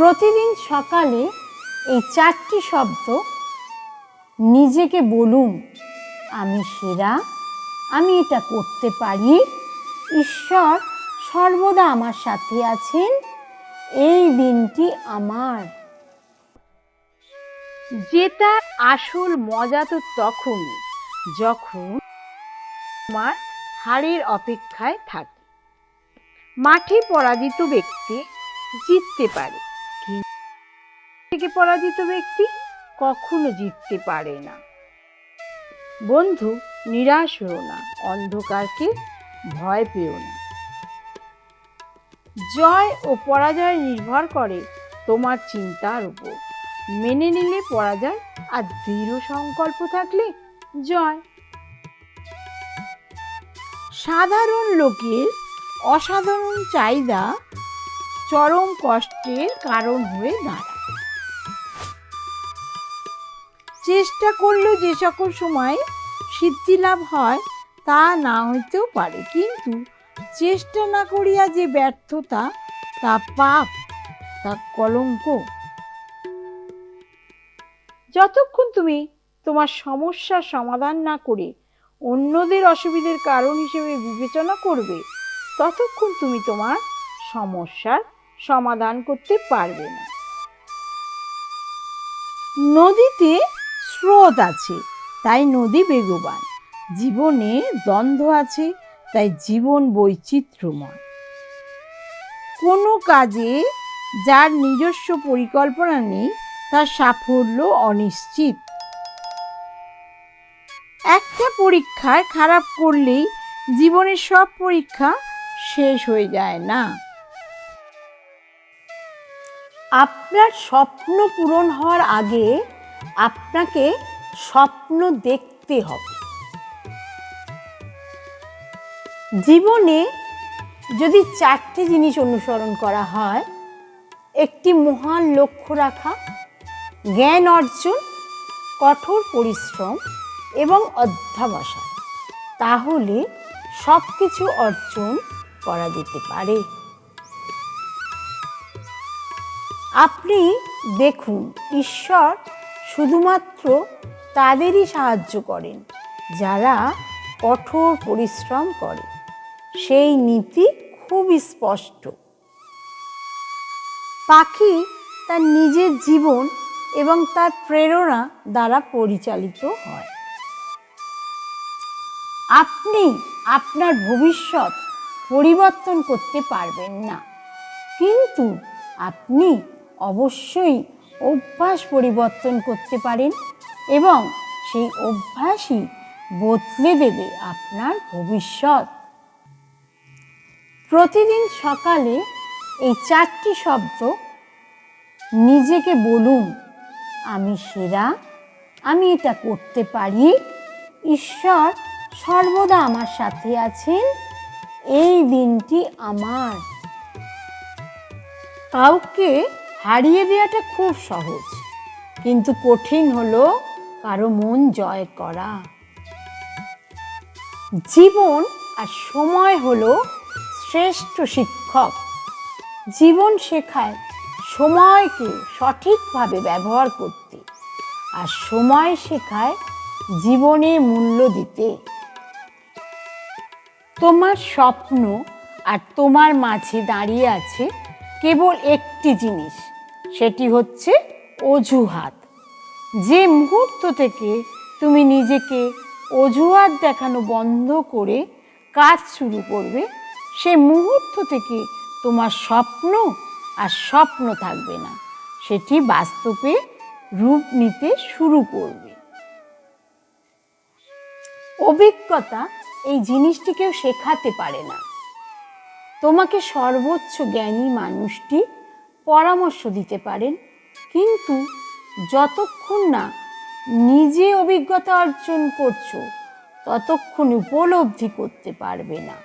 প্রতিদিন সকালে এই চারটি শব্দ নিজেকে বলুন, আমি সেরা, আমি এটা করতে পারি, ঈশ্বর সর্বদা আমার সাথে আছেন, এই দিনটি আমার। জেতার আসল মজা তো তখন, যখন তোমার হারের অপেক্ষায় থাকে। মাঠে পরাজিত ব্যক্তি জিততে পারে। থেকে পরাজিত ব্যক্তি কখনো জিততে পারে না। বন্ধু, নিরাশ হও না, অন্ধকারকে ভয় পেও না। জয় ও পরাজয় নির্ভর করে তোমার চিন্তার উপর। মেনে নিলে পরাজয় আর দৃঢ় সংকল্প থাকলে জয়। সাধারণ লোকের অসাধারণ চাহিদা চরম কষ্টের কারণ হয়ে দাঁড়ায়। চেষ্টা করলেও যে সকল সময় সিদ্ধি লাভ হয়, তা না হইতেও পারে। কিন্তু চেষ্টা না করিয়া যে ব্যর্থতা, তা পাপ, তা কলঙ্ক। যতক্ষণ তুমি তোমার সমস্যার সমাধান না করে অন্যদের অসুবিধার কারণ হিসেবে বিবেচনা করবে, ততক্ষণ তুমি তোমার সমস্যার সমাধান করতে পারবে না। নদীতে স্রোত আছে, তাই নদী বেগবান। জীবনে দ্বন্দ্ব আছে, তাই জীবন বৈচিত্র্যময়। কোনো কাজে যার নিজস্ব পরিকল্পনা নেই, তার সাফল্য অনিশ্চিত। একটা পরীক্ষায় খারাপ করলেই জীবনের সব পরীক্ষা শেষ হয়ে যায় না। আপনার স্বপ্ন পূরণ হওয়ার আগে আপনাকে স্বপ্ন দেখতে হবে। জীবনে যদি চারটি জিনিস অনুসরণ করা হয়, একটি মহান লক্ষ্য রাখা, জ্ঞান অর্জন, কঠোর পরিশ্রম এবং অধ্যাবসায়, তাহলে সব কিছু অর্জন করা যেতে পারে। আপনি দেখুন, ঈশ্বর শুধুমাত্র তাদেরই সাহায্য করেন, যারা কঠোর পরিশ্রম করে। সেই নীতি খুবই স্পষ্ট। পাখি তার নিজের জীবন এবং তার প্রেরণা দ্বারা পরিচালিত হয়। আপনি আপনার ভবিষ্যৎ পরিবর্তন করতে পারবেন না। কিন্তু আপনি অবশ্যই অভ্যাস পরিবর্তন করতে পারেন এবং সেই অভ্যাসই বদলে দেবে আপনার ভবিষ্যৎ। প্রতিদিন সকালে এই চারটি শব্দ নিজেকে বলুন, আমি সেরা, আমি এটা করতে পারি, ঈশ্বর সর্বদা আমার সাথে আছেন, এই দিনটি আমার। কাউকে হারিয়ে দেওয়াটা খুব সহজ, কিন্তু কঠিন হলো কারও মন জয় করা। জীবন আর সময় হলো শ্রেষ্ঠ শিক্ষক। জীবন শেখায় সময়কে সঠিকভাবে ব্যবহার করতে আর সময় শেখায় জীবনে মূল্য দিতে। তোমার স্বপ্ন আর তোমার মাঝে দাঁড়িয়ে আছে কেবল একটি জিনিস সেটি হচ্ছে অজুহাত। যে মুহূর্ত থেকে তুমি নিজেকে অজুহাত দেখানো বন্ধ করে কাজ শুরু করবে, সে মুহূর্ত থেকে তোমার স্বপ্ন আর স্বপ্ন থাকবে না। সেটি বাস্তবে রূপ নিতে শুরু করবে। অভিজ্ঞতা এই জিনিসটি কেউ শেখাতে পারে না। তোমাকে সর্বোচ্চ জ্ঞানী মানুষটি পরামর্শ দিতে পারেন, কিন্তু যতক্ষণ না নিজে অভিজ্ঞতা অর্জন করছ, ততক্ষণ উপলব্ধি করতে পারবে না।